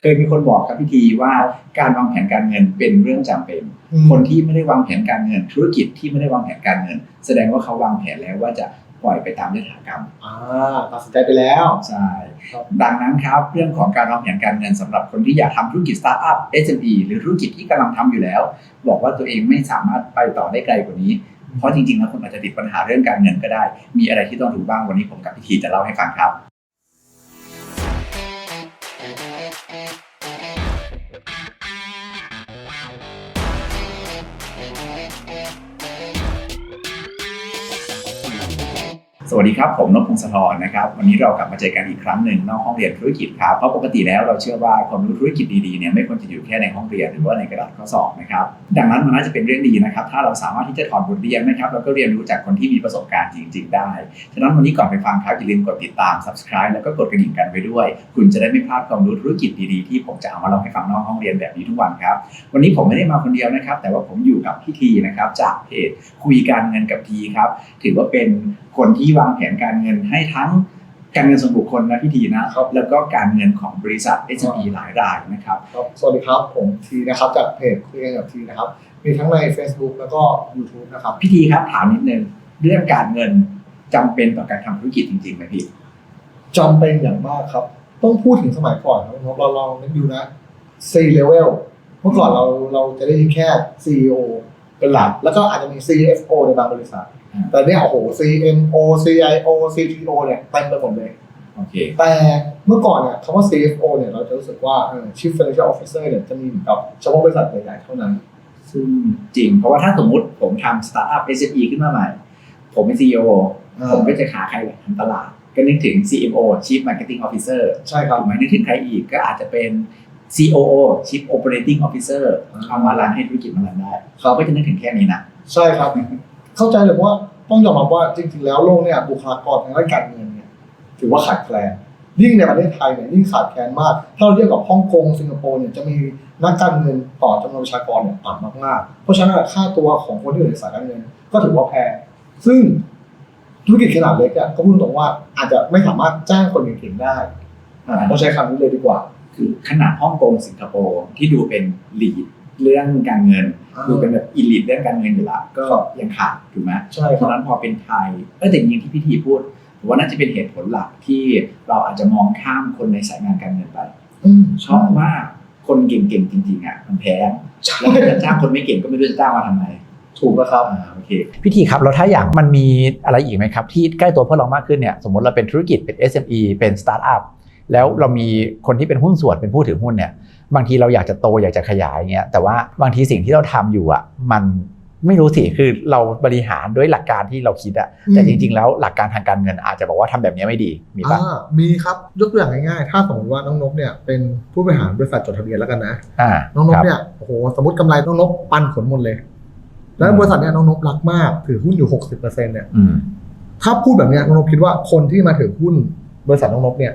เคยมีคนบอกครับพี่ทีว่าการวางแผนการเงินเป็นเรื่องจำเป็น คนที่ไม่ได้วางแผนการเงิน ธุรกิจที่ไม่ได้วางแผนการเงิน แสดงว่าเขาวางแผนแล้วว่าจะปล่อยไปตามยถากรรมอ่าตัดสินใจไปแล้วใช่ครับดังนั้นครับเรื่องของการวางแผนการเงินสำหรับคนที่อยากทำธุรกิจสตาร์ทอัพ SME หรือธุรกิจที่กำลังทำอยู่แล้ว บอกว่าตัวเองไม่สามารถไปต่อได้ไกลกว่านี้เพราะจริงๆแล้วคุณอาจจะติดปัญหาเรื่องการเงินก็ได้ มีอะไรที่ต้องรู้บ้างวันนี้ผมกับพี่ทีจะเล่าให้ฟังครับ And สวัสดีครับ ผมนพพงศธรนะครับวันนี้เรากลับมาเจอกันอีกครั้งหนึ่งนอกห้องเรียนธุรกิจครับเพราะปกติแล้วเราเชื่อว่าความรู้ธุรกิจดีๆเนี่ยไม่ควรจะอยู่แค่ในห้องเรียนหรือว่าในกระดาษข้อสอบนะครับดังนั้นมันน่าจะเป็นเรื่องดีนะครับถ้าเราสามารถที่จะถอดบทเรียนนะครับแล้วก็เรียนรู้จากคนที่มีประสบการณ์จริง ๆ ได้ฉะนั้นวันนี้ก่อนไปฟังครับอย่าลืมกดติดตาม subscribe แล้วก็กดกระดิ่งกันไว้ด้วย คุณจะได้ไม่พลาดความรู้ธุรกิจดีๆที่ผมจะเอามาเล่าให้ฟังนอกห้องเรียนแบบนี้ทุกวันครับวันนี้ผมไม่ได้มาคนเดียวนะครับแต่ว่าผมอยู่กับพี่ทีนะครับจากเพจคุยการเงินกับทีครับถือว่าเป็นคนที่วางแผนการเงินให้ทั้งการเงินส่วนบุคคลนะพี่ทีนะครับ แล้วก็การเงินของบริษัท s อ p หลายรายนะครับครับ สวัสดีครับ ผมทีนะครับจากเพจคุยกันกับทีนะครับ มีทั้งใน Facebook แล้วก็ YouTube นะครับ พี่ทีครับถามนิดนึงเรื่องการเงินจำเป็นต่อการทำธุรกิจจริงๆไหมพี่จำเป็นอย่างมากครับ ต้องพูดถึงสมัยก่อนครับเราลองนึกดูนะ C level เมื่อก่อนเราเราจะได้ยินแค่ CEO เป็นหลัก แล้วก็อาจจะมี CFO ในบางบริษัทอืม แต่เนี่ยโอ้โห CMO CIO CTO เนี่ยเต็มไปหมดเลย โอเค แต่เมื่อก่อนเนี่ยคำว่า CFO เนี่ยเราจะรู้สึกว่าเออ Chief Financial Officer เนี่ยจะมีเหมือนกับเฉพาะบริษัทใหญ่ๆเท่านั้น ซึ่งจริง เพราะว่าถ้าสมมุติผมทำสตาร์ทอัพ s อ p ขึ้นมาใหม่ ผมเป็น CEO อ่าผมก็จะหาใครทำตลาด ก็นึกถึง CMO Chief Marketing Officer ใช่ครับถูกไหมนึกถึงใครอีกก็อาจจะเป็น COO Chief Operating Officer อ่าเอามารันให้ธุรกิจมันรันได้ครัเขาบก็จะนึกถึงแค่นี้นะ ใช่ครับ เข้าใจเลยว่าต้องยอมรับว่าจริง ๆ แล้วโลกเนี่ยบุคลากรทางด้านการเงินเนี่ยถือว่าขาดแคลนยิ่งในประเทศไทยเนี่ยยิ่งขาดแคลนมาก ถ้าเราเทียบกับฮ่องกงสิงคโปร์เนี่ยจะมีนักการเงินต่อจำนวนประชากรเนี่ยต่ำมากๆ เพราะฉะนั้นค่าตัวของคนที่อยู่ในสายการเงิน ก็ถือว่าแพง ซึ่งธุรกิจขนาดเล็กอะก็พูดตรงว่าอาจจะไม่สามารถจ้างคนเก่งๆได้อ่าต้องใช้คำนี้เลยดีกว่า คือขนาดฮ่องกงสิงคโปร์ที่ดูเป็นลีดเรื่องการเงิน ดูเป็นแบบอีลิทเรื่องการเงินอยู่และก็ครับยังขาดถูกไหมใช่เพครัราะบฉะนั้นพอเป็นไทยเออแต่จริงๆที่พี่ทีพูดผมว่าน่าจะเป็นเหตุผลหลักที่เราอาจจะมองข้ามคนในสายงานการเงินไปอืมชอบว่าคนเก่งๆจริงๆอะมันแพงใช่แล้วถ้าจะจ้างคนไม่เก่งก็ไม่รู้จะจ้างมาทำไมถูกนะครับอ่าโอเคพี่ทีครับแล้วถ้าอยากมันมีอะไรอีกไหมครับ ที่ใกล้ตัวพวกเรามากขึ้นเนี่ยสมมติเราเป็นธุรกิจเป็น SME เป็นสตาร์ทอัพแล้วเรามีคนที่เป็นหุ้นส่วนเป็นผู้ถือหุ้นเนี่ย บางทีเราอยากจะโตอยากจะขยายเงี้ยแต่ว่าบางทีสิ่งที่เราทำอยู่อะมันไม่รู้สิคือเราบริหารด้วยหลักการที่เราคิดอะแต่อืมจริง ๆ แล้วหลักการทางการเงินอาจจะบอกว่าทำแบบนี้ไม่ดีมีปะอ่ามีครับยกตัวอย่างง่ายๆ ถ้าสมมติว่าน้องนกเนี่ยเป็นผู้บริหารบริษัทจดทะเบียนแล้วกันนะอ่าน้องนคกรับเนี่ยโอ้โหสมมติกำไรน้องนกปันผลหมดเลย แล้วอืมบริษัทเนี่ยน้องนกรักมากถือหุ้นอยู่60%เนี่ยอืมถ้าพูดแบบเนี้ยน้องนกคิดว่าคนที่มาถือหุ้นบริษัทน้องนกเนี่ย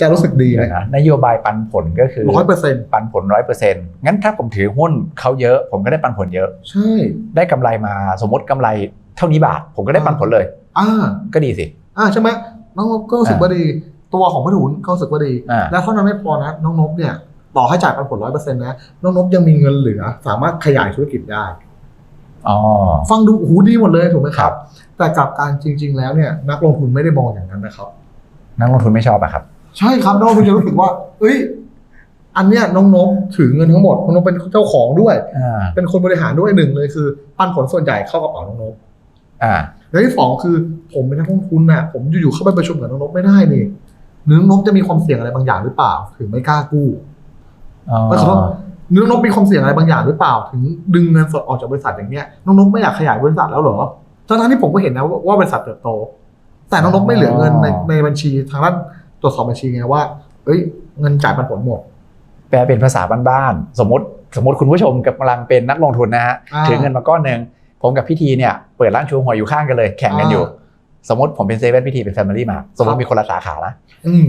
จะรู้สึกดีไหมเดี๋ยวนะนโยบายปันผลก็คือร้อยเปอร์เซ็นต์ปันผลร้อยเปอร์เซ็นต์งั้นถ้าผมถือหุ้นเขาเยอะ ผมก็ได้ปันผลเยอะ ใช่ ได้กำไรมาสมมติกำไรเท่านี้บาท ผมก็ได้ปันผลเลย อ่า ก็ดีสิ อ่าใช่ไหมน้องนกก็รู้สึกว่าดี ตัวของผู้ถือหุ้นก็รู้สึกว่าดีอ่าแล้วเท่านั้นไม่พอนะน้องนกเนี่ยต่อให้จ่ายปันผลร้อยเปอร์เซ็นต์นะน้องนกยังมีเงินเหลือ สามารถขยายธุรกิจได้อ๋อฟังดูโอ้โหดีหมดเลยถูกไหมคครัรับบแต่กลับการจริง ๆ แล้วเนี่ยนักลงทุนไม่ได้มองอย่างนั้นนะครับ นักลงทุนไม่ชอบอะครับ ใช่ครับนักลงทุนจะรู้สึกว่า เอ้ย อันเนี้ยน้องนกถือเงินทั้งหมดน้องนกเป็นเจ้าของด้วย อ่าเป็นคนบริหารด้วยหนึ่งเลยคือ ปันผลส่วนใหญ่เข้ากระเป๋าน้องนกอ่าและที่สองคือผมเป็นนักลงทุนน่ะ ผมอยู่ๆเข้าไปประชุมกับน้องนกไม่ได้นี่หรือน้องนกจะมีความเสี่ยงอะไรบางอย่างหรือเปล่า ถึงไม่กล้ากู้อ๋อแล้วเขาน้องนกมีความเสี่ยงอะไรบางอย่างหรือเปล่า ถึงดึงเงินสดออกจากบริษัทอย่างเงี้ยน้องนกไม่อยากขยายบริษัทแล้วเหรอทั้งๆที่ผมก็เห็นนะว่าว่าบริษัทเติบโต แต่น้องนกไม่เหลือเงินในในบัญชีทางด้าน ตรวจสอบบัญชีไงว่า เอ้ย เงินจ่ายปันผลหมด แปลเป็นภาษาบ้านๆ สมมติสมมติคุณผู้ชมกำลังเป็นนักลงทุนนะฮะอ่าถือเงินมาก้อนหนึ่งผมกับพี่ทีเนี่ยเปิดร้านชูหัวยอยู่ข้างกันเลยแข่งกันอยู่อ่สมมติผมเป็นเซเว่นพี่ทีเป็นแฟมิลี่มาสมมติมีคนละสาขานะอืม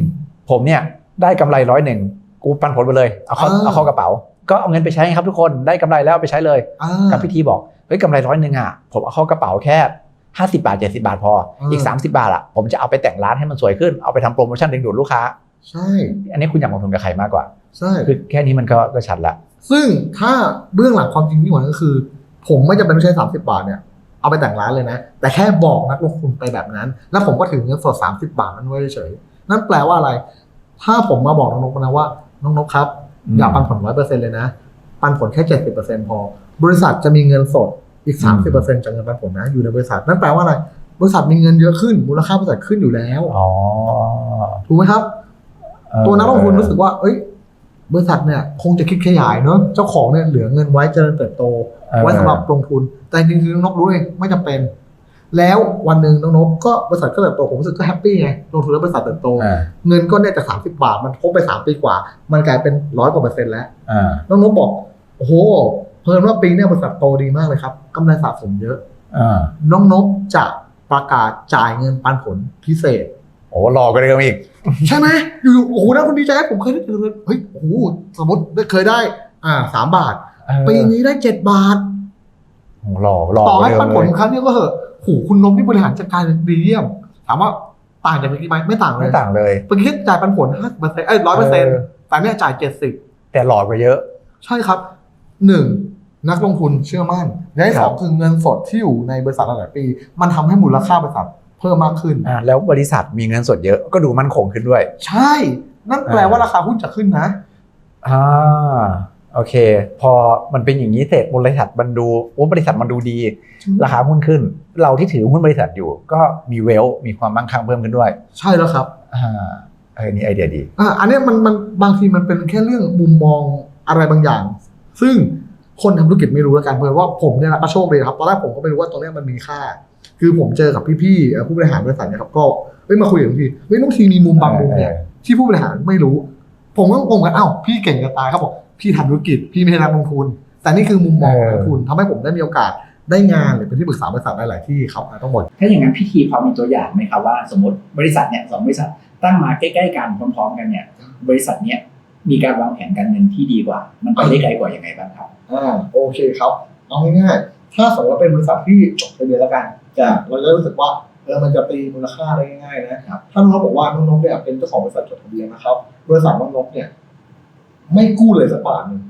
ผมเนี่ยได้กำไรร้อยหนึ่งกูปันผลไปเลยเอาเข้าอ่าเอาเข้ากระเป๋า ก็เอาเงินไปใช้ครับทุกคนได้กำไรแล้วเอาไปใช้เลยอ่ากับพี่ทีบอกเฮ้ยกำไรร้อยหนึ่งอะผมเอาเข้ากระเป๋าแค่ ห้าสิบาทเจ็ดสิบาทพออืมอีกสามสิบาทอะผมจะเอาไปแต่งร้านให้มันสวยขึ้น เอาไปทำโปรโมชั่นดึงดูดลูกค้า ใช่ อันนี้คุณอยากลงทุนกับใครมากกว่า ใช่ คือแค่นี้มันก็ก็ชัดละ ซึ่งถ้าเบื้องหลังความจริงที่กว่านั้นก็คือ ผมไม่จำเป็นต้องใช้ 30 บาทเนี่ย เอาไปแต่งร้านเลยนะ แต่แค่บอกนักลงทุนไปแบบนั้น แล้วผมก็ถือเงินสด30 บาทนั้นไว้เฉยๆนั่นแปลว่าอะไร ถ้าผมมาบอกน้องนกนะว่า น้องนกครับอืมอย่าปันผลร้อยเปอร์เซ็นต์เลยนะ ปันผลแค่เจ็ดสิบเปอร์เซ็นต์พอ บริษัทจะมีเงินสด อีกสามสิบเปอร์เซ็นต์จากเงินปันผลนะอยู่ในบริษัท นั่นแปลว่าอะไร บริษัทมีเงินเยอะขึ้น มูลค่าบริษัทขึ้นอยู่แล้วอ๋อถูกไหมครับเออตัวนักลงทุนรู้สึกว่า เอ้ย บริษัทเนี่ย คงจะคิดขยายเนอะเจ้าของเนี่ยเหลือเงินไว้เจริญเติบโตเออไว้สำหรับลงทุน แต่จริงๆน้องนกรู้เลยไม่จำเป็น แล้ววันหนึ่งน้องนกก็บริษัทก็เติบโตผมรู้สึกก็แฮปปี้ไงลงทุนแล้วบริษัทเติบโตอ่าเงินก็เนี่ยจากสามสิบาทมันทบไปสามปีกว่า มันกลายเป็นร้อยกว่าเปอร์เซ็นต์แล้วอ่าน้องนกบอกโอ้โห เพิ่มว่าปีเนี้บริษัทโตดีมากเลยครับกำไรสะสมเยอะ อ่าน้องนกจะประกาศจ่ายเงินปันผลพิเศษ โอ้รอก็เริ่มอีก ใช่ไหมอยู่ๆโอ้โหนะคนดีใจผมเคยได้เจอเฮ้ยโอ้โหสมมติเคยได้ อ่าสามบาท เออปีนี้ได้เจ็ดบาท โอ้รอรอต่อให้ก็ปันเริ่มผลเลยครั้งนี้ก็เหอะโหคุณนมที่บริหารจัดการดีเยี่ยม ถามว่าต่างจากเมื่อกี้ไหมไม่ต่างเลไม่ยต่างเลย เมื่อกี้จ่ายปันผลห้าเปอร์เซ็นต์เอ้ยร้อยเปอร์เซ็นต์แต่เนี่ยจ่ายเจ็ดสิบแต่หลอดกว่าเยอะ ใช่ครับหนึ่ง นักลงทุนเชื่อมั่นและที่สองคือเงินสดที่อยู่ในบริษัทหลายๆปี มันทำให้มูลค่าบริษัทเพิ่มมากขึ้นอ่าแล้วบริษัทมีเงินสดเยอะก็ดูมั่นคงขึ้นด้วย ใช่ นั่นแปลว่าราคาหุ้นจะขึ้นนะอ่าโอเค พอมันเป็นอย่างนี้เสร็จบริษัทมันดูโอ้บริษัทมันดูดี ราคาหุ้นขึ้น เราที่ถือหุ้นบริษัทอยู่ ก็มีเวลมีความมั่งคั่งเพิ่มขึ้นด้วย ใช่แล้วครับอ่าเออนี่ไอเดียดีอ่าอันเนี้ยมันมันบางทีมันเป็นแค่เรื่องมุมมองอะไรบางอย่าง ซึ่ง คนทำธุรกิจไม่รู้แล้วกันเพราะว่าผมเนี่ยนะก็โชคดีครับตอนแรกผมก็ไม่รู้ว่าตรงเนี้ยมันมีค่า คือผมเจอกับพี่ๆเอ่อผู้บริหารบริษัทเนี่ยครับก็เฮ้ยมาคุยกับพี่เฮ้ยน้องทีมีมุมบางมุมเนี่ยเออที่ผู้บริหารไม่รู้ ผมก็งงกันอ้าวพี่เก่งจะตายเขาบอกพี่ทำธุรกิจพี่ไม่ใช่นักลงทุน แต่นี่คือมุมมองของนักลงทุนทำให้ผมได้มีโอกาสได้งานหรือเป็นที่ปรึกษาบริษัทหลายๆที่ครับอะต้องหมด ถ้าอย่างนั้นพี่ทีพอมีตัวอย่างไหมครับว่าสมมติบริษัทเนี่ยสองบริษัทตั้งมาใกล้ ๆ กันพร้อมๆ กันเนี่ยบริษัทเนี่ย มีการวางแผนการเงินที่ดีกว่า มันไปได้ไกลกว่ายังไงบ้างครับอ่าโอเคครับ เอาง่ายๆถ้าสมมติว่าเป็นบริษัทที่จดทะเบียนแล้วกันจะเราจะรู้สึกว่าเออมันจะตีมูลค่าได้ง่ายๆนะครับถ้าน้องนกบอกว่าน้องนกเนี่ยเป็นเจ้าของบริษัทจดทะเบียนนะครับบริษัทน้องนกเนี่ย ไม่กู้เลยสักบาทหนึ่ง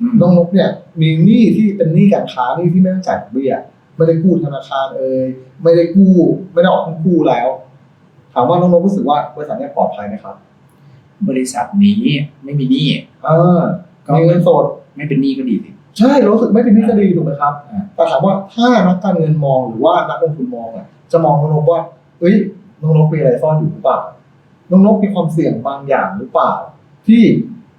อืมน้องนกเนี่ย มีหนี้ที่เป็นหนี้การค้าหนี้ที่ไม่ต้องจ่ายดอกเบี้ยไม่ได้กู้ธนาคารเอ่ยไม่ได้กู้ ไม่ได้ออกเงินกู้แล้ว ถามว่าน้องนกรู้สึกว่าบริษัทเนี่ยปลอดภัยไหมครับ บริษัทนี้ไม่มีหนี้อ่ามีเงินสดไม่เป็นหนี้ก็ดีสิใช่รู้สึกไม่เป็นหนี้ก็ดีถูกไหมครับอ่าแต่ถามว่าถ้านักการเงินมองหรือว่านักลงทุนมองอะจะมองน้องนกว่าเอ้ยน้องนกมีอะไรซ่อนอยู่หรือเปล่าน้องนกมีความเสี่ยงบางอย่างหรือเปล่า ที่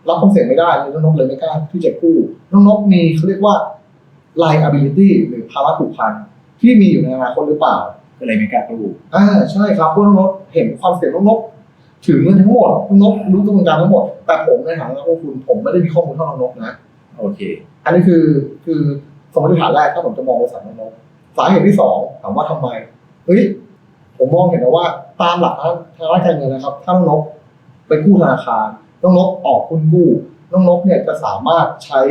รับความเสี่ยงไม่ได้เลยน้องนกเลยไม่กล้าที่จะกู้น้องนกมีเขาเรียกว่า liability หรือภาระผูกพันที่มีอยู่ในอนาคตหรือเปล่าก็เลยไม่กล้ากู้อ่าใช่ครับเพราะน้องนกเห็นความเสี่ยงน้องนก ถือเงินทั้งหมดน้องนกรู้กระบวนการทั้งหมด แต่ผมในฐานะนักลงทุนผมไม่ได้มีข้อมูลเท่าน้องนกนะ โอเค อันนี้คือคือสมมติฐานแรกถ้าผมจะมองบริษัทน้องนกสาเหตุที่สองถามว่าทำไมเฮ้ยผมมองเห็นนะว่าตามหลักทางทางด้านการเงินนะครับ ถ้าน้องนกไปกู้ธนาคารน้องนกออกหุ้นกู้น้องนกเนี่ยจะสามารถใช้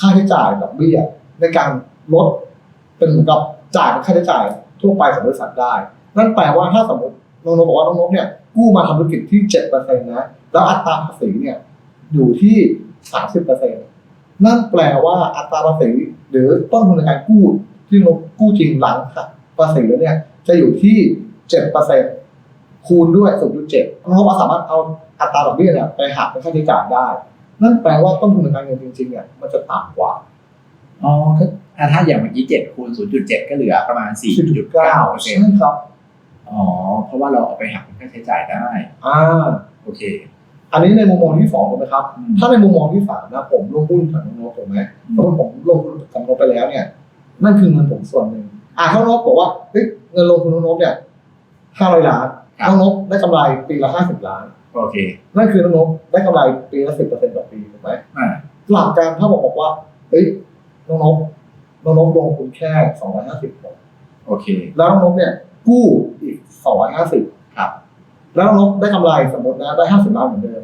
ค่าใช้จ่ายดอกเบี้ยในการลดเป็นเหมือนกับจ่ายเป็นค่าใช้จ่ายทั่วไปของบริษัทได้ นั่นแปลว่าถ้าสมมติน้องนกบอกว่าน้องนกเนี่ย กู้มาทำธุรกิจที่เจ็ดเปอร์เซ็นต์นะ แล้วอัตราภาษีเนี่ยอยู่ที่สามสิบเปอร์เซ็นต์นั่นแปลว่าอัตราภาษีหรือต้นทุนในการกู้ที่เรากู้จริงหลังหักภาษีแล้วเนี่ยจะอยู่ที่เจ็ดเปอร์เซ็นคูณด้วยศูนย์จุดเจ็ดเราก็สามารถเอาอัตราดอกเบี้ยเนี่ยไปหักเป็นค่าใช้จ่ายได้ นั่นแปลว่าต้นทุนในการเงินจริงๆเนี่ยมันจะต่ำกว่า อ๋อก็อะถ้าอย่างเมื่อกี้เจ็ดคูณศูนย์จุดเจ็ดก็เหลือประมาณสี่จุดเก้าเปอร์เซ็นใช่ต์ครับ อ๋อ เพราะว่าเราเอาไปหักเป็นค่าใช้จ่ายได้ อ่า โอเค อันนี้ในมุมมองที่สองถูกไหมครับ อืมถ้าในมุมมองที่สามนะผมลงหุ้นกับน้องนกถูกไหมสมมติผมลงทุนกับน้องนกไปแล้วเนี่ย นั่นคือเงินผมส่วนหนึ่งอ่าถ้าน้องนกบอกว่าเฮ้ยเงินลงทุนน้องนกเนี่ยห้าร้อยล้านครับน้องนกได้กำไรปีละห้าสิบล้าน โอเคนั่นคือน้องนกได้กำไรปีละสิบเปอร์เซ็นต์ต่อปีถูกไหม อ่าหลักการถ้าบอกบอกว่า เฮ้ยน้องนกน้องนกลงทุนแค่สองร้อยห้าสิบโอเคแล้วน้องนกเนี่ย กู้อีกสองร้อยห้าสิบครับ แล้วน้องนกได้กำไรสมมตินะ ได้ห้าสิบล้านเหมือนเดิม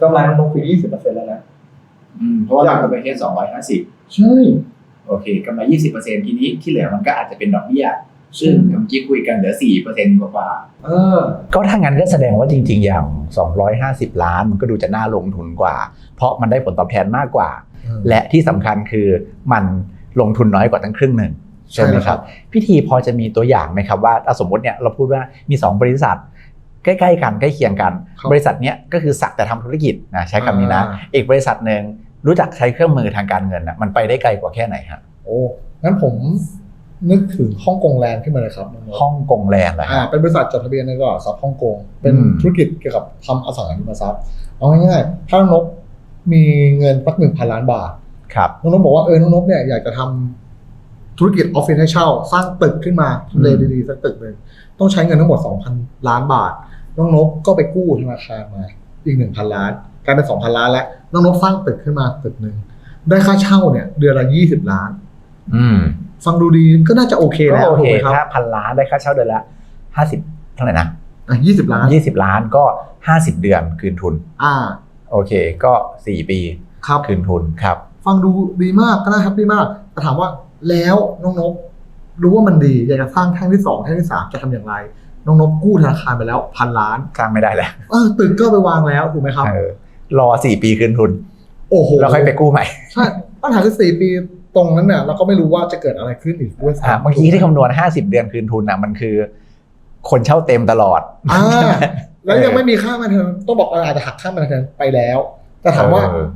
กำไรน้องนกคือยี่สิบเปอร์เซ็นต์แล้วนะ อืมเพราะว่าเราเอาไปแค่สองร้อยห้าสิบใช่ โอเคกำไรยี่สิบเปอร์เซ็นต์ทีนี้ที่เหลือมันก็อาจจะเป็นดอกเบี้ย ซึ่งเมื่อกี้คุยกันเหลือสี่เปอร์เซ็นต์กว่าเออ ก็ถ้างั้นก็แสดงว่าจริง ๆ อย่าง 250 ล้านมันก็ดูจะน่าลงทุนกว่า เพราะมันได้ผลตอบแทนมากกว่า และที่สำคัญคือมันลงทุนน้อยกว่าตั้งครึ่งหนึ่ง ใช่ไหมใช่แล้วคครัรับบพี่ทีพอจะมีตัวอย่างไหมครับว่าอะสมมติเนี่ยเราพูดว่ามี 2 บริษัทใกล้ๆกันใกล้เคียงกันครับบริษัทเนี้ยก็คือสักแต่ทำธุรกิจนะใช้คำนี้นะอ่าอีกบริษัทหนึ่งรู้จักใช้เครื่องมือทางการเงินนะมันไปได้ไกลกว่าแค่ไหนฮะโอ้งั้นผมนึกถึงฮ่องกงแลนด์ขึ้นมาเลยครับน้องๆฮ่องกงแลนด์เหรออ่าฮะเป็นบริษัทจดทะเบียนในตลาดหลักทรัพย์ฮ่องกงเป็นอืมธุรกิจเกี่ยวกับทำอสังหาริมทรัพย์เอาง่ายๆถ้าน้องนบมีเงินสักหนึ่งพันล้านบาทครับน้องนบบอกว่าเออน้องนบเนี่ยอยากจะทำ ธุรกิจออฟฟิศให้เช่า สร้างตึกขึ้นมาทำเลอืมดีๆสักตึกหนึ่งต้องใช้เงินทั้งหมด 2,000 ล้านบาท น้องนบก็ไปกู้ธนาคารมา อีก 1,000 ล้านกลายเป็น 2,000 ล้านแล้ว น้องนบสร้างตึกขึ้นมาตึกหนึ่งได้ค่าเช่าเนี่ยเดือนละ 20 ล้าน อืมฟังดูดีก็น่าจะโอเคก็แล้วโอถูเคกไหมครับถ้าพันล้านได้ค่าเช่าเดือนละห้าสิบเท่าไหร่นะอะ20ล้านยี่สิบล้านก็ห้าสิบเดือนคืนทุน อ่า โอเค ก็สี่ปีครับคืนทุนครับ ฟังดูดีมากก็น่าแฮปปี้มากแต่ถามว่า แล้วน้องนบรู้ว่ามันดีอยากจะสร้างแท่งที่สองแท่งที่สามจะทำอย่างไร น้องนบกู้ธนาคารไปแล้วพันล้านสร้างไม่ได้แล้วเออตึกก็ไปวางแล้วถูกไหมครับเออรอสี่ปีคืนทุน โอ้โหแล้วค่อยไปกู้ใหม่ใช่ปัญหาคือสี่ปีตรงนั้นเนี่ยเราก็ไม่รู้ว่าจะเกิดอะไรขึ้นอีกด้วยอะซ้ำเมื่อกี้ที่คำนวณห้าสิบเดือนคืนทุนอะมันคือ คนเช่าเต็มตลอดอ่าแล้วยังไม่มีค่ามันเทิงต้องบอกเอออาจจะหักค่ามันเทิงไปแล้ว แต่ถามว่าเออ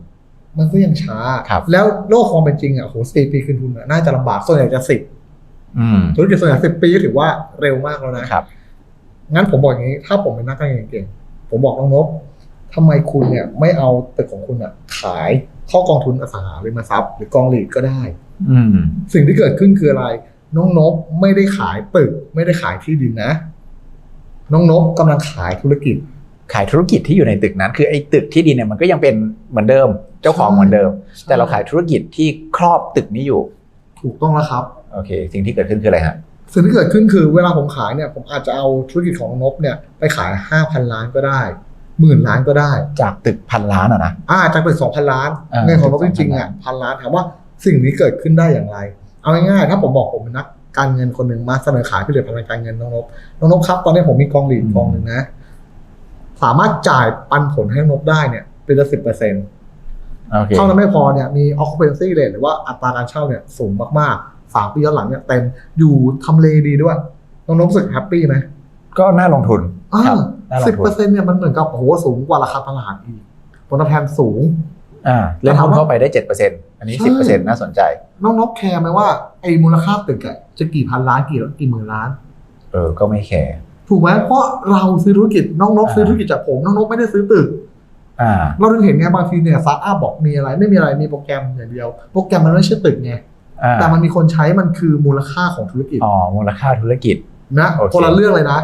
มันก็ยังช้าครับแล้วโลกความเป็นจริงอะโหสี่ปีคืนทุนอะน่าจะลำบากส่วนใหญ่จะสิบอืมธุรกิจส่วนใหญ่สิบปีก็ถือว่าเร็วมากแล้วนะครับงั้นผมบอกอย่างนี้ ถ้าผมเป็นนักการเงินเก่งๆผมบอกน้องนบทำไมคุณเนี่ยไม่เอาตึกของคุณอะ ขายเข้ากองทุนอสังหาริมทรัพย์ หรือกองหลีดก็ได้ อืมสิ่งที่เกิดขึ้นคืออะไร น้องนบไม่ได้ขายตึก ไม่ได้ขายที่ดินนะ น้องนบกำลังขายธุรกิจ ขายธุรกิจที่อยู่ในตึกนั้น คือไอ้ตึกที่ดินเนี่ยมันก็ยังเป็นเหมือนเดิม เจ้าของเหมือนเดิม แต่เราขายธุรกิจที่ครอบตึกนี้อยู่ ถูกต้องแล้วครับโอเค สิ่งที่เกิดขึ้นคืออะไรฮะสิ่งที่เกิดขึ้นคือเวลาผมขายเนี่ยผมอาจจะเอาธุรกิจของน้องนบเนี่ยไปขายห้าพันล้านก็ได้หมื่นล้านก็ได้ จากตึกพันล้านอะนะอ่าจากตึกสองพันล้านอ่าเงินของนบตึจกริงๆ2,000อะพันล้านถามว่าสิ่งนี้เกิดขึ้นได้อย่างไร เอาง่ายๆถ้าผมบอกผมเป็นนักการเงินคนหนึ่งมาเสนอขายผลิตภัณฑ์ทางการเงินน้องนบน้องนบครับ ตอนนี้ผมมีกองหลีดกองหนึ่งนะ สามารถจ่ายปันผลให้น้องนบได้เนี่ยเป็นละสิบเปอร์เซ็นต์โอเคเท่านั้นไม่พอเนี่ยมี occupancy rate หรือว่าอัตราการเช่าเนี่ยสูงมากๆสามปีย้อนหลังเนี่ยเต็มอยู่ทำเลดีด้วยน้องนบรู้สึกแฮปปี้ไหมก็น่าลงทุนครับน่าลสิบงทุเปอนร์เซ็นต์เนี่ยมันเหมือนกับโอ้โหสูงกว่าราคาตลาดอีกผลตอบแทนสูงอ่าเล่นถามหุ้นว่าเข้าไปได้เจ็ดเปอร์เซ็นต์อันนี้ใช่สิบเปอร์เซ็นต์น่าสนใจ น้องนบแคร์ไหมว่าไอ้มูลค่าตึกอะจะกี่พันล้านกี่กี่หมื่นล้าน เออก็ไม่แคร์ ถูกไหมเพราะเราซื้อธุรกิจน้องนบอ่าซื้อธุรกิจจากผมน้องนบไม่ได้ซื้อตึกอ่าเราถึงเห็นไงบางทีเนี่ยสตาร์ทอัพบอกมีอะไรไม่มีอะไรมีโปรแกรมอย่างเดียว โปรแกรมมันไม่ใช่ตึกไงอ่าแต่มันมีคนใช้มันคือมูลค่าของธุรกิจอ๋อมูลค่าธุรกิจนะโอเคคนละเรื่องเลยนะ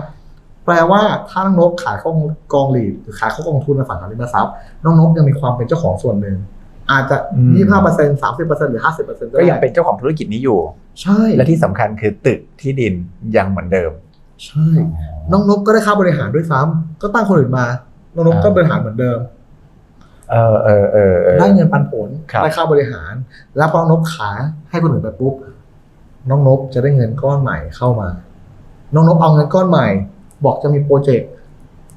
แปลว่าถ้าน้องนบขายเข้ากองหลีดหรือขายเข้ากองทุนอสังหาริมทรัพย์น้องนบยังมีความเป็นเจ้าของส่วนหนึ่งอาจจะยี่ห้าเปอร์เซ็นต์สามสิบเปอร์เซ็นต์หรือห้าสิบเปอร์เซ็นต์ก็ยังเป็นเจ้าของธุรกิจนี้อยู่ ใช่ และที่สำคัญคือตึกที่ดินยังเหมือนเดิม ใช่ น้องนบก็ได้ค่าบริหารด้วยซ้ำก็ตั้งคนอื่นมา น้องนบก็บริหารเหมือนเดิม เออเออเออเออ ได้เงินปันผลครับ ได้ค่าบริหาร แล้วพอน้องนบขายให้คนอื่นไปปุ๊บ น้องนบจะได้เงินก้อนใหม่เข้ามา น้องนบเอาเงินก้อนใหม่ บอกจะมีโปรเจกต์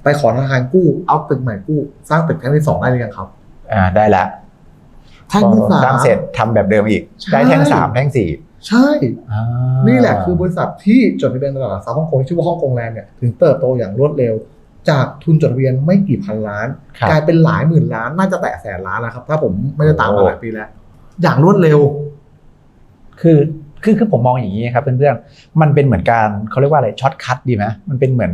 ไปขอธนาคารกู้ เอาตึกใหม่กู้ สร้างตึกแท่งที่สองได้หรือยังครับอ่าได้แล้วแท่งที่สามสร้างเสร็จทำแบบเดิมอีก ใช่ ได้แท่งสามแท่งสี่ ใช่ อ่านี่แหละคือบริษัทที่จดทะเบียนในตลาดหลักทรัพย์ฮ่องกงชื่อว่าฮ่องกงแลนด์เนี่ยถึงเติบโตอย่างรวดเร็ว จากทุนจดทะเบียนไม่กี่พันล้าน ครับ กลายเป็นหลายหมื่นล้านน่าจะแตะแสนล้านแล้วครับ ถ้าผมไม่ได้ตามมาหลายปีแล้ว อย่างรวดเร็ว คือ คือคือผมมองอย่างนี้ครับเพื่อนๆ มันเป็นเหมือนการเขาเรียกว่าอะไรช็อตคัทดีไหมมันเป็นเหมือน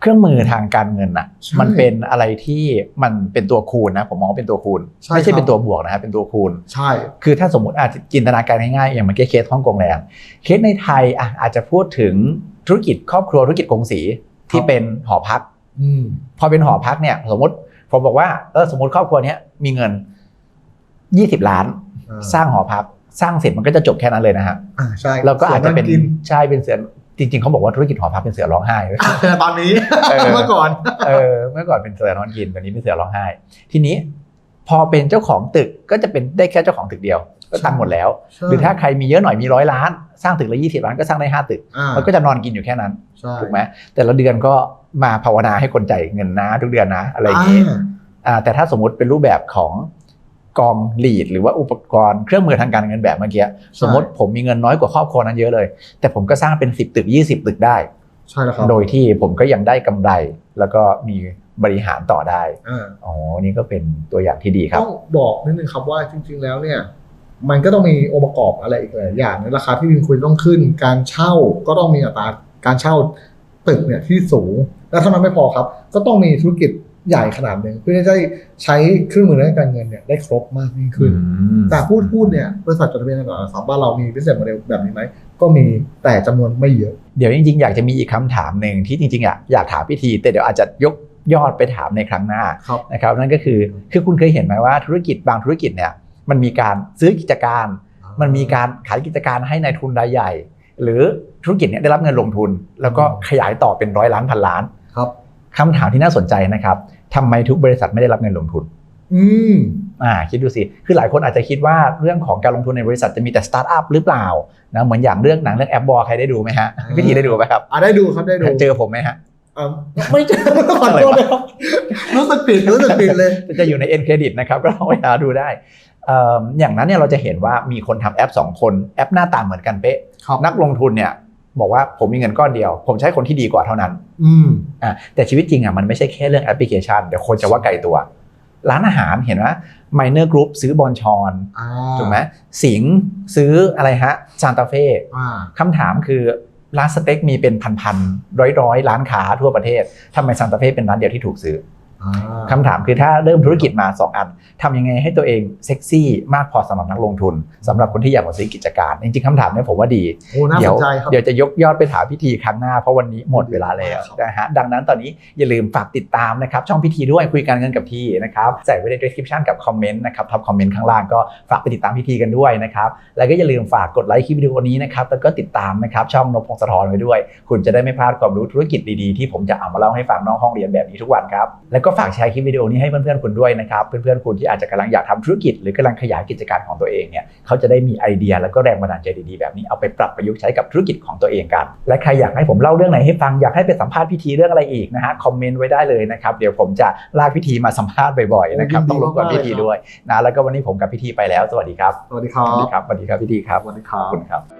เครื่องมือทางการเงินอะใช่มันเป็นอะไรที่มันเป็นตัวคูณนะผมมองว่าเป็นตัวคูณใช่ไม่ใช่ครับเป็นตัวบวกนะครับเป็นตัวคูณ ใช่ คือถ้าสมมติอาจจะจินตนาการง่ายๆอย่างเมื่อกี้เคสฮ่องกงแลนด์เคสในไทยอะอาจจะพูดถึงธุรกิจครอบครัวธุรกิจกงสีที่เป็นหอพักอืมพอเป็นหอพักเนี่ย สมมติผมบอกว่าเออสมมติครอบครัวเนี้ยมีเงิน20ล้านอ่าสร้างหอพัก สร้างเสร็จมันก็จะจบแค่นั้นเลยนะฮะอ่าใช่แล้วก็อาจจะเป็นส่วใช่เป็นเสือจริงๆเขาบอกว่าธุรกิจหอพักเป็นเสือร้องไห้นั่งกินตอนนี้เออเมื่อก่อนเออเมื่อก่อนเป็นเสือนอนกินตอนนี้เป็นเสือร้องไห้ ทีนี้พอเป็นเจ้าของตึกก็จะเป็นได้แค่เจ้าของตึกเดียว ก็ตังค์หมดแล้วใช่หรือถ้าใครมีเยอะหน่อยมีร้อยล้าน สร้างตึกละยี่สิบล้านก็สร้างได้ห้าตึกอ่ามันก็จะนอนกินอยู่แค่นั้นใช่ถูกไหมแต่ละเดือนก็มาภาวนาให้คนจ่ายเงินนะทุกเดือนนะอะไรอย่างนี้อ่าอ่าแต่ถ้าสมมติเป็นรูปแบบของ กองลีดหรือว่าอุปกรณ์เครื่องมือทางการเงินแบบเมื่อกี้สมมติผมมีเงินน้อยกว่าครอบครัวนั้นเยอะเลย แต่ผมก็สร้างเป็น 10 ตึก 20 ตึกได้ใช่แล้วครับโดยที่ผมก็ยังได้กำไร แล้วก็มีบริหารต่อได้อ่าอ๋อนี่ก็เป็นตัวอย่างที่ดีครับต้องบอกนิดนึงครับว่าจริง ๆ แล้วเนี่ย มันก็ต้องมีองค์ประกอบอะไรอีกหลายอย่างนะราคาที่ดินควรต้องขึ้น การเช่าก็ต้องมีอัตราการเช่าตึกเนี่ยที่สูง และเท่านั้นไม่พอครับ ก็ต้องมีธุรกิจ ใหญ่ขนาดหนึ่งเพื่อที่จะได้ใช้เครื่องมือทางการเงินเนี่ยได้ครบมากยิ่งขึ้น แต่พูดพูดเนี่ยบริษัทจดทะเบียนในตลาดหลักทรัพย์บ้านเรามีพิเศษโมเดลแบบนี้ไหมก็มีแต่จำนวนไม่เยอะ เดี๋ยวจริงๆ อยากจะมีอีกคำถามหนึ่งที่จริงๆอะอยากถามพิธี แต่เดี๋ยวอาจจะยกยอดไปถามในครั้งหน้าครับนะครับนั่นก็คือคือคุณเคยเห็นไหมว่าธุรกิจบางธุรกิจเนี่ยมันมีการซื้อกิจการ มันมีการขายกิจการให้ในายทุนรายใหญ่ หรือธุรกิจเนี่ยได้รับเงินลงทุน แล้วก็ขยายต่อเป็นร้อยล้านพันล้านครับคำถามที่น่าสนใจนะครับ ทำไมทุกบริษัทไม่ได้รับเงินลงทุน อืมอ่าคิดดูสิคือหลายคนอาจจะคิดว่าเรื่องของการลงทุนในบริษัทจะมีแต่สตาร์ทอัพหรือเปล่านะเหมือนอย่างเรื่องหนังเรื่องแอปบอลใครได้ดูไหมฮะอ่าพิธีได้ดูไหมครับอะได้ดูครับได้ดูเจอผมไหมฮะอะไม่เจอขอโทษนะครับรู้สึกผิดรู้สึกผิดเลยจะอยู่ใน N Credit นะครับก็ลองไปหาดูได้เอิ่มอย่างนั้นเนี่ยเราจะเห็นว่ามีคนทำแอป 2 คนแอปหน้าตาเหมือนกันเป๊ะครับนักลงทุนเนี่ย บอกว่าผมมีเงินก้อนเดียว ผมใช้คนที่ดีกว่าเท่านั้น อืมอะแต่ชีวิตจริงอะมันไม่ใช่แค่เรื่องแอปพลิเคชันเดี๋ยวคนจะว่าไกลตัว ร้านอาหารเห็นไหมไมเนอร์กรุ๊ปซื้อบอลชอนอ่าถูกไหมสิงห์ซื้ออะไรฮะซานตาเฟ่อ่าคำถามคือร้านสเต็กมีเป็นพันๆร้อยๆร้านค้าทั่วประเทศทำไมซานตาเฟ่เป็นร้านเดียวที่ถูกซื้ออ่า คำถามคือถ้าเริ่มธุรกิจมา 2 อันทำยังไงให้ตัวเองเซ็กซี่มากพอสำหรับนักลงทุนสำหรับคนที่อยากมาซื้อกิจการ จริงๆคำถามเนี้ผมว่าดีโอ้น่าเดี๋สยวนใจครับเดี๋ยวจะยกยอดไปถามพิธีครั้งหน้าเพราะวันนี้หมดเวลาแล้วครับนะฮะดังนั้นตอนนี้อย่าลืมฝากติดตามนะครับช่องพิธีด้วยคุยการเงินกับทีนะครับใส่ไว้ใน description กับคอมเมนต์นะครับท็อปคอมเมนต์ข้างล่างก็ฝากไปติดตามพิธีกันด้วยนะครับแล้วก็อย่าลืมฝากกดไลค์คลิปวิดีโอนี้นะครับแล้วก็ติดตามนะครับช่องนพพงศธรไว้ด้วย คุณจะได้ไม่พลาดความรู้ธุรกิจดีๆที่ผมจะเอามาเล่าให้ฟังนอกห้องเรียนแบบนี้ทุกวันครับแล้วก็ฝากแชร์คลิปวิดีโอนี้ให้เพื่อนๆคุณด้วยนะครับ เพื่อนๆคุณที่อาจจะกำลังอยากทำธุรกิจหรือกำลังขยายกิจการของตัวเองเนี่ยเขาจะได้มีไอเดียแล้วก็แรงบันดาลใจดีๆแบบนี้เอาไปปรับประยุกต์ใช้กับธุรกิจของตัวเองกัน และใครอยากให้ผมเล่าเรื่องไหนให้ฟังอยากให้ไปสัมภาษณ์พิธีเรื่องอะไรอีกนะฮะคอมเมนต์ไว้ได้เลยนะครับเดี๋ยวผมจะลากพิธีมาสัมภาษณ์บ่อยๆนะครับโอ้ยินดีต้องรบกวนมากๆพิธีด้วยนะแล้วก็วันนี้ผมกับพิธีไปแล้ว สวัสดีครับสวัสดีครัสวัสดีบครับสวัสดีครับพิธีครับสวัสดีครัขอบบคุณครับ